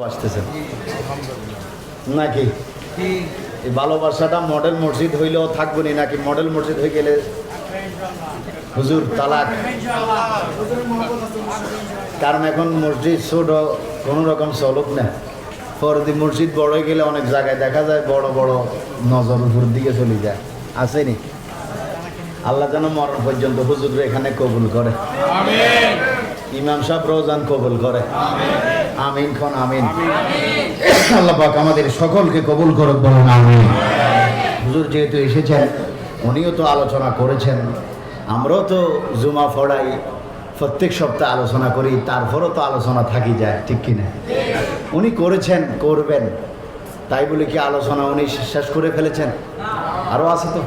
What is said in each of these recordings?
ভালোবাসতেছেন নাকি? এই ভালোবাসাটা মডেল মসজিদ হইলেও থাকব নি নাকি মডেল মসজিদ হয়ে গেলে হুজুর তালাক? কারণ এখন মসজিদ ছোট কোনো রকম চলুক না। পরদি মসজিদ বড় হয়ে গেলে অনেক জায়গায় দেখা যায় বড় বড় নজর উপর দিকে চলে যায়। আসেনি আল্লাহ যেন মরণ পর্যন্ত হুজুর এখানে কবুল করে। ইমাম সাহেব রোজান কবুল করে। আমিন খন আমিন। আল্লাহ পাক আমাদের সকলকে কবুল করুক বলুন আমিন। হুজুর যেহেতু এসেছেন উনিও তো আলোচনা করেছেন। আমরাও তো জুমা ফড়াই প্রত্যেক সপ্তাহে আলোচনা করি তারপরও তো আলোচনা থাকি যায় ঠিক কিনা? উনি করেছেন করবেন। তাই বলে কি আলোচনা উনি শেষ করে ফেলেছেন? আরও আছে তো।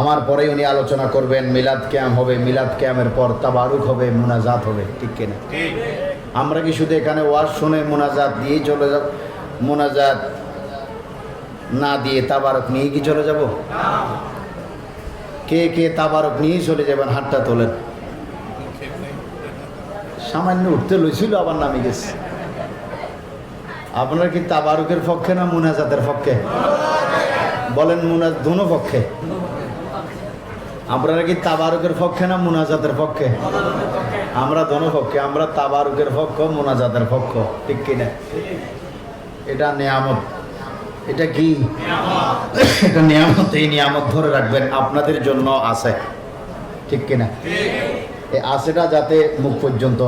আমার পরে উনি আলোচনা করবেন মিলাদ ক্যাম হবে মিলাদ ক্যামের পর তাবারুক হবে মোনাজাত হবে ঠিক কিনা? আমরা কি শুধু এখানে ওয়াজ শুনে মোনাজাত দিয়েই চলে যাব? মোনাজাত না দিয়ে তাবারক নিয়ে কি চলে যাব? কে কে তাবারক নিয়েই চলে যাবেন? হাতটা তোলেন। সামান্য উঠতে লইছিল আবার নামে গেছে। আপনারা কি তাবারকের পক্ষে না মোনাজাতের পক্ষে? বলেন মোনাজ দোনো পক্ষে। আপনারা কি তাবারুকের পক্ষে না মুনাজাতের পক্ষে? আমরা দোনো পক্ষে আমরা তাবারুকের পক্ষ মোনাজাতের পক্ষ ঠিক কিনা? এটা নিয়ামত। এটা কি? এটা নিয়ামত এই নিয়ামত ধরে রাখবেন আপনাদের জন্য আছে ঠিক কিনা? এই আশেটা যাতে মুখ পর্যন্ত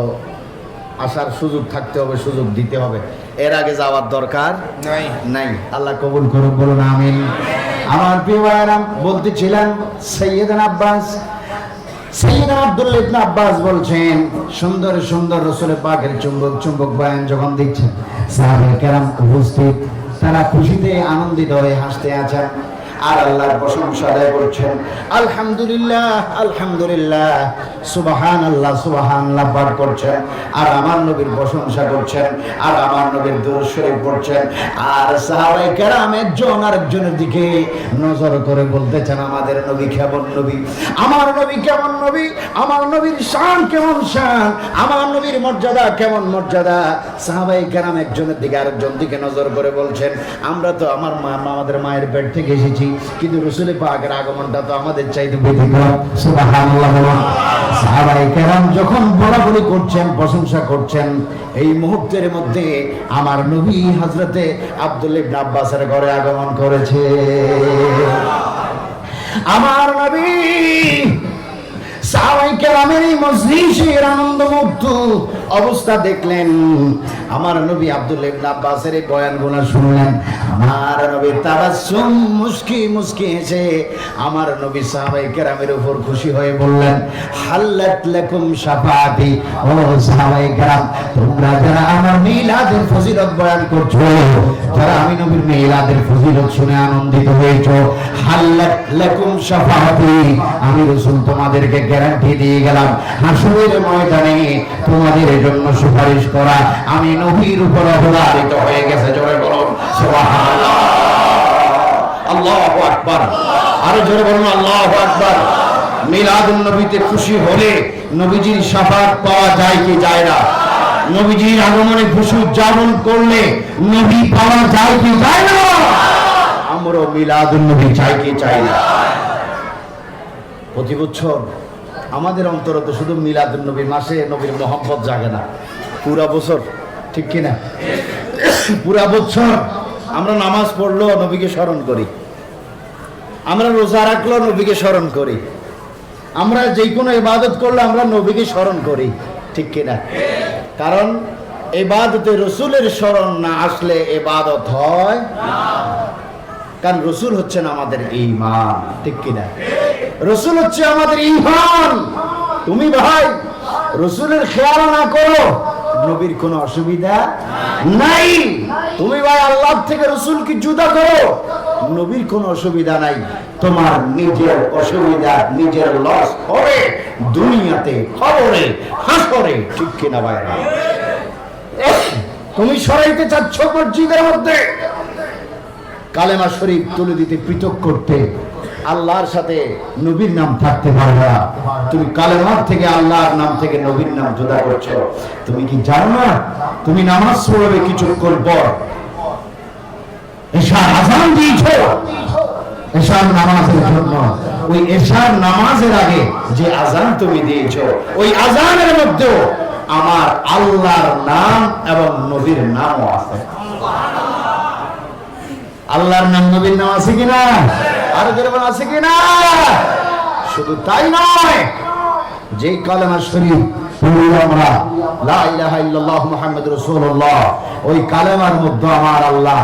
আসার সুযোগ থাকতে হবে সুযোগ দিতে হবে। এর আগে যাওয়ার দরকার নাই। নাই। আল্লাহ কবুল করুক বলুন আমিন। আমার ভাইয়েরা বলতেছিলেন সৈয়দান আব্বাস। সৈয়দান আব্বাস বলছেন, সুন্দর সুন্দর রসুল চুম্বক চুম্বক বয়ান যখন তারা খুশিতে আনন্দিত হয়ে হাসতে আছেন। আর আল্লাহর প্রশংসা আদায় করছেন। আলহামদুলিল্লাহ আলহামদুলিল্লাহ সুবাহান আল্লাহ সুবাহান আল্লাহ পাঠ করছেন, আর আমার নবীর প্রশংসা করছেন, আর আমার নবীর দূর শরীফ পড়ছেন, আর সাহাবাই কেরাম একজন আরেকজনের দিকে নজর করে বলতেছেন, আমাদের নবী কেমন নবী? আমার নবী কেমন নবী? আমার নবীর শান কেমন শান? আমার নবীর মর্যাদা কেমন মর্যাদা? সাহাবাই কেরাম একজনের দিকে আরেকজন দিকে নজর করে বলছেন, আমরা তো আমার মা, আমাদের মায়ের পেট থেকে এসেছি। কিন্তু রসুলের পাকের আগমনটা তো আমাদের চাইতে ব্যতিক্রম সাহাবাই যখন বলাবলি করছেন, প্রশংসা করছেন, এই মুহূর্তের মধ্যে আমার নবী হজরতে আব্দুল ইবনে আব্বাসের ঘরে আগমন করেছে। আমার নবী সাহাবাই কেরামের এই মজলিসের আনন্দমুগ্ধ অবস্থা দেখলেন। আমার নবী আব্দুল আব্বাসের এই বয়ানগুলো শুনলেন। আমার নবী তাবাসসুম মুস্কি মুস্কি হেসে আমার নবী সাহাবাই কেরামের উপর খুশি হয়ে বললেন, হাল্লাত ও সাহাবাই কেরাম, তোমরা যারা আমার মিলাদের ফজিলত বয়ান করছ, যারা আমি নবীর মিলাদের ফজিলত শুনে আনন্দিত হয়েছো, হাল্লাত আমি তোমাদেরকে গ্যারান্টি দিয়ে গেলাম। হাসরের ময়দানে তোমাদের জন্য সুপারিশ করা। আমি নবীর উপর অবধারিত হয়ে গেছে, জোরে বলুন আল্লাহু আকবার। আরও জোরে বলুন, আল্লাহু আকবার। মিলাদুন নবীতে খুশি হলে নবীজির শাফাত পাওয়া যায় কি যায় না? নবীজির আগমনে খুশি উদযাপন করলে নবী পাওয়া যায় কি যায় না? আমরাও মিলাদুন নবী চাই কি চাই না? প্রতি বছর আমাদের অন্তরে তো শুধু মিলাদুন নবী, মাসে নবীর মোহাম্মত জাগে না। পুরা বছর, ঠিক কিনা পুরা বছর আমরা নামাজ পড়ল, নবীকে স্মরণ করি। আমরা রোজা রাখল, নবীকে স্মরণ করি। আমরা যে কোনো ইবাদত করলে আমরা নবীকে স্মরণ করি, ঠিক কিনা কারণ এবাদতে রসুলের স্মরণ না আসলে এবাদত হয় কারণ রসুল হচ্ছেন আমাদের ইমান ঠিক কিনা রসুল হচ্ছে আমাদের ইমান তুমি ভাই, রসুলের খেয়াল না করো, নবীর কোনো অসুবিধা নাই। তুমি ভাই, আল্লাহ থেকে রসুলকে জুদা করো, নবীর কোনো অসুবিধা নাই। তোমার নিজের অসুবিধা, নিজের লস হবে, দুনিয়াতে খবরে, হাসরে। ঠিক কিনা ভাই তুমি সরাইতে চাচ্ছ মসজিদের মধ্যে? কালেমা শরীফ তুলে দিতে পৃথক করতে আল্লাহর সাথে নবীর নাম থাকতে পারবে না। তুমি কালেমার থেকে আল্লাহর নাম থেকে নবীর নাম জুদা করছ। তুমি কি জানো না? তুমি নামাজ পড়বে কিছুক্ষণ পর। এশার আজান দিয়েছ। এশার নামাজের জন্য। ওই এশার নামাজের আগে যে আজান তুমি দিয়েছ, ওই আজানের মধ্যেও আমার আল্লাহর নাম এবং নবীর নামও আছে। আল্লাহর নাম নবীর নাম আছে কিনা? আর যেরকম আছে কিনা? শুধু তাই নয় যে কালেমা শরীফ আমরা, লা ইলাহা ইল্লাল্লাহু রাসূলুল্লাহ, ওই কালেমার মধ্যে আমার আল্লাহ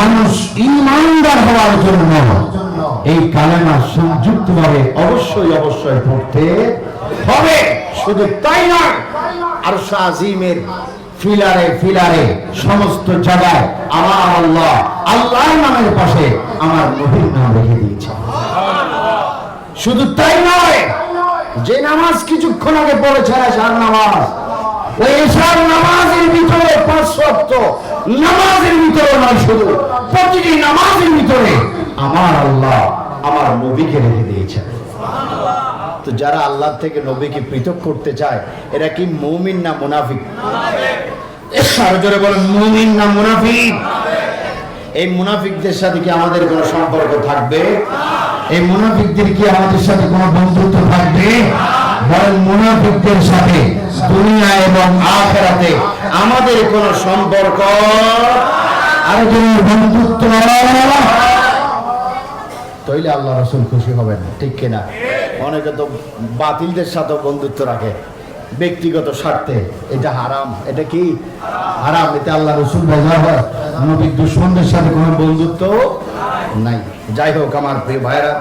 মানুষ ইমানদার হওয়ার জন্য এই কালেমা সংযুক্ত ভাবে অবশ্যই অবশ্যই পড়তে হবে। শুধু তাই নয় আর আজিমের ফিলারে ফিলারে সমস্ত জায়গায় আমার আল্লাহ আল্লাহর নামের পাশে আমার নবীর নাম রেখে দিয়েছে শুধু তাই নয় যে নামাজ কিছুক্ষণ আগে পড়েছে এশার নামাজ ওই এশার নামাজের ভিতরে পাঁচ নামাজের ভিতরে নয় শুধু প্রতিটি নামাজের ভিতরে আমার আল্লাহ আমার নবীকে রেখে দিয়েছেন তো যারা আল্লাহ থেকে নবীকে পৃথক করতে চায় এরা কি মৌমিন না মুনাফিক জোরে বলেন মুমিন না মুনাফিক এই মুনাফিকদের সাথে কি আমাদের কোনো সম্পর্ক থাকবে? এই মুনাফিকদের কি আমাদের সাথে কোনো বন্ধুত্ব থাকবে? বলেন মুনাফিকদের সাথে দুনিয়া এবং আখেরাতে আমাদের কোনো সম্পর্ক? আরও জনের বন্ধুত্ব তৈলে আল্লাহ রসুল খুশি হবেন, ঠিক কিনা? অনেকে তো বাতিলদের সাথে বন্ধুত্ব রাখে, ব্যক্তিগত স্বার্থে। এটা হারাম। এটা কি? হারাম। এতে আল্লাহ রসুল বেজা হয় নবীর দুশ্মনদের সাথে কোনো বন্ধুত্ব নাই। যাই হোক, আমার প্রিয় ভাইরা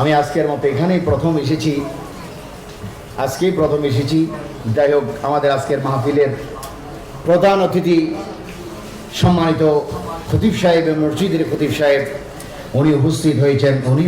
আমি আজকের মতো এখানেই প্রথম এসেছি। আজকেই প্রথম এসেছি। যাই হোক, আমাদের আজকের মাহফিলের প্রধান অতিথি সম্মানিত খতিব সাহেব মসজিদের খতিব সাহেব, উনি উপস্থিত হয়েছেন। উনি